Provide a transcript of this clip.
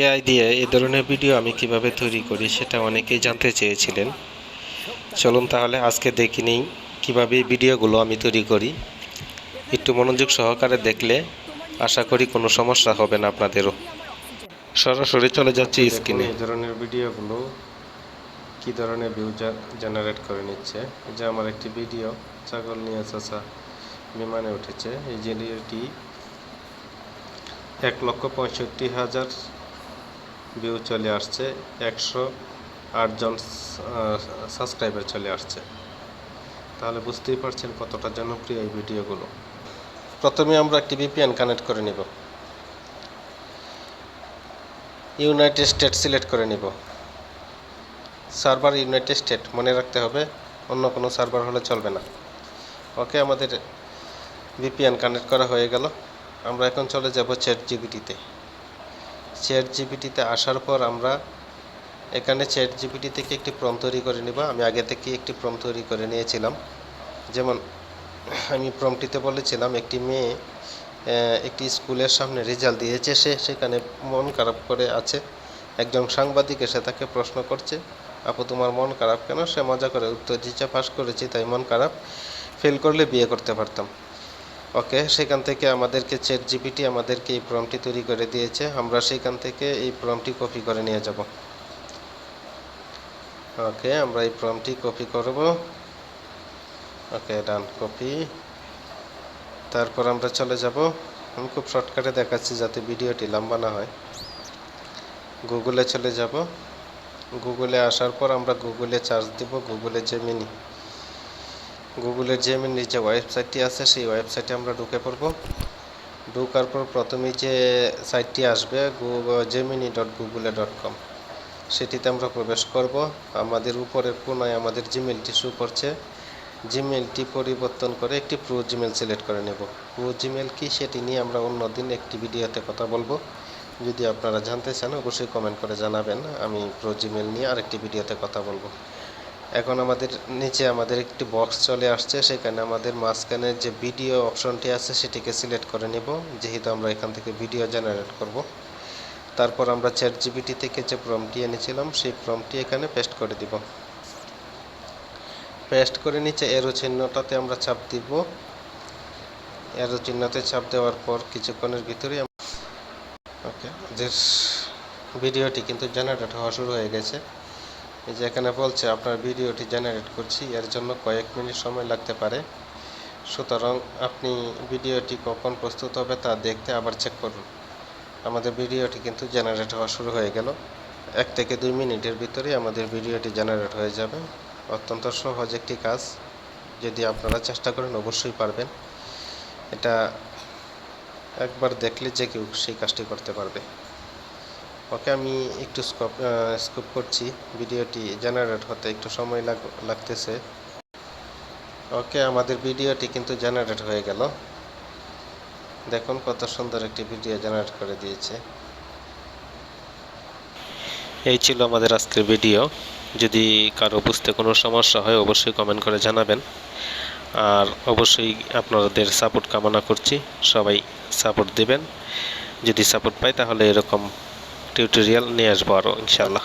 AI দিয়ে এ ধরনের video আমি কীভাবে তৈরি করি সেটা অনেকেই জানতে চেয়েছিলেন। চলুন তাহলে আজকে দেখে নিই কীভাবে ভিডিওগুলো আমি তৈরি করি। একটু মনোযোগ সহকারে দেখলে আশা করি কোনো সমস্যা হবে না আপনাদেরও। সরাসরি চলে যাচ্ছে স্ক্রিনে এই ধরনের ভিডিওগুলো কি ধরনের ভিউ জেনারেট করে নিচ্ছে? যে আমার একটি ভিডিও ছাগল নিয়ে চাচা বিমানে উঠেছে। এই ভিডিওটি এক লক্ষ পঁয়ষট্টি হাজার ভিউ চলে আসছে, একশো আটজন সাবস্ক্রাইবার চলে আসছে। তাহলে বুঝতেই পারছেন কতটা জনপ্রিয় এই ভিডিওগুলো। প্রথমে আমরা একটি ভিপিএন কানেক্ট করে নিব। ইউনাইটেড স্টেট সিলেক্ট করে নিব। সার্ভার ইউনাইটেড স্টেট মনে রাখতে হবে, অন্য কোনো সার্ভার হলে চলবে না। ওকে আমাদের ভিপিএন কানেক্ট করা হয়ে গেল। আমরা এখন চলে যাব চ্যাট জিপিটিতে চ্যাট জিপিটিতে আসার পর আমরা এখানে চ্যাট জিপিটি থেকে একটি প্রম তৈরি করে নিব। আমি আগে থেকে একটি প্রম তৈরি করে নিয়েছিলাম। যেমন আমি প্রমটিতে বলেছিলাম, একটি মেয়ে একটি স্কুলের সামনে রেজাল্ট দিয়েছে। সে সেখানে মন খারাপ করে আছে। একজন সাংবাদিক এসে তাকে প্রশ্ন করছে, আপু, তোমার মন খারাপ কেন? সে মজা করে উত্তর দিচ্ছে, পাস করেছি, তাই মন খারাপ। ফেল করলে বিয়ে করতে পারতাম। ওকে সেখান থেকে আমাদেরকে চ্যাট জিপিটি আমাদেরকে এই প্রমটি তৈরি করে দিয়েছে। আমরা সেখান থেকে এই প্রমটি কপি করে নিয়ে যাব। ওকে আমরা এই প্রমটি কপি করব। ওকে ডান কপি তারপর আমরা চলে যাব। আমি খুব শর্টকাটে দেখাচ্ছি যাতে ভিডিওটি লম্বা না হয়। গুগলে চলে যাব। গুগলে আসার পর আমরা গুগলে চার্জ দিব গুগলে জেমিনি গুগলের জেমিনির যে ওয়েবসাইটটি আছে, সেই ওয়েবসাইটে আমরা ঢুকে পড়ব। ঢুকার পর প্রথমেই যে সাইটটি আসবে জেমিনি ডট গুগলে ডট কম সেটিতে আমরা প্রবেশ করব। আমাদের উপরের কোনায় আমাদের জিমেলটি শো করছে। জিমেলটি পরিবর্তন করে একটি প্রো জিমেল সিলেক্ট করে নেব। প্রো জিমেল কি? সেটি নিয়ে আমরা অন্যদিন একটি ভিডিওতে কথা বলব। যদি আপনারা জানতে চান, অবশ্যই কমেন্ট করে জানাবেন। আমি প্রো জিমেল নিয়ে আরেকটি ভিডিওতে কথা বলব। এখন আমাদের নিচে আমাদের একটি বক্স চলে আসছে, সেখানে আমাদের মাঝখানে যে ভিডিও অপশনটি আছে সেটিকে সিলেক্ট করে নেব, যেহেতু আমরা এখান থেকে ভিডিও জেনারেট করব। তারপর আমরা চ্যাট জিবিটি থেকে যে প্রমটি এনেছিলাম, সেই প্রমটি এখানে পেস্ট করে দিব। পেস্ট করে নিচে এরো চিহ্নটাতে আমরা চাপ দিব। এরো চিহ্নতে চাপ দেওয়ার পর কিছুক্ষণের ভিতরে ওকে যে ভিডিওটি কিন্তু জেনারেট হওয়া শুরু হয়ে গেছে। এই যে এখানে বলছে, আপনার ভিডিওটি জেনারেট করছি, এর জন্য কয়েক মিনিট সময় লাগতে পারে। সুতরাং আপনি ভিডিওটি কখন প্রস্তুত হবে তা দেখতে আবার চেক করুন। আমাদের ভিডিওটি কিন্তু জেনারেট হওয়া শুরু হয়ে গেল। এক থেকে দুই মিনিটের ভিতরেই আমাদের ভিডিওটি জেনারেট হয়ে যাবে। অত্যন্ত সহজ একটি কাজ। যদি আপনারা চেষ্টা করেন, অবশ্যই পারবেন। এটা একবার দেখলে যে কেউ সেই কাজটি করতে পারবে। ওকে আমি একটু স্কপ স্কোপ করছি। ভিডিওটি জেনারেট হতে একটু সময় লাগ- লাগতেছে। ওকে, আমাদের ভিডিওটি কিন্তু জেনারেট হয়ে গেল। দেখুন কত সুন্দর একটি ভিডিও জেনারেট করে দিয়েছে। এই ছিল আমাদের আজকের ভিডিও যদি কারও বুঝতে কোনো সমস্যা হয়, অবশ্যই কমেন্ট করে জানাবেন। আর অবশ্যই আপনাদের সাপোর্ট কামনা করছি। সবাই সাপোর্ট দেবেন। যদি সাপোর্ট পাই, তাহলে এরকম টিউটোরিয়াল নিয়ে আসব আরও ইনশাল্লাহ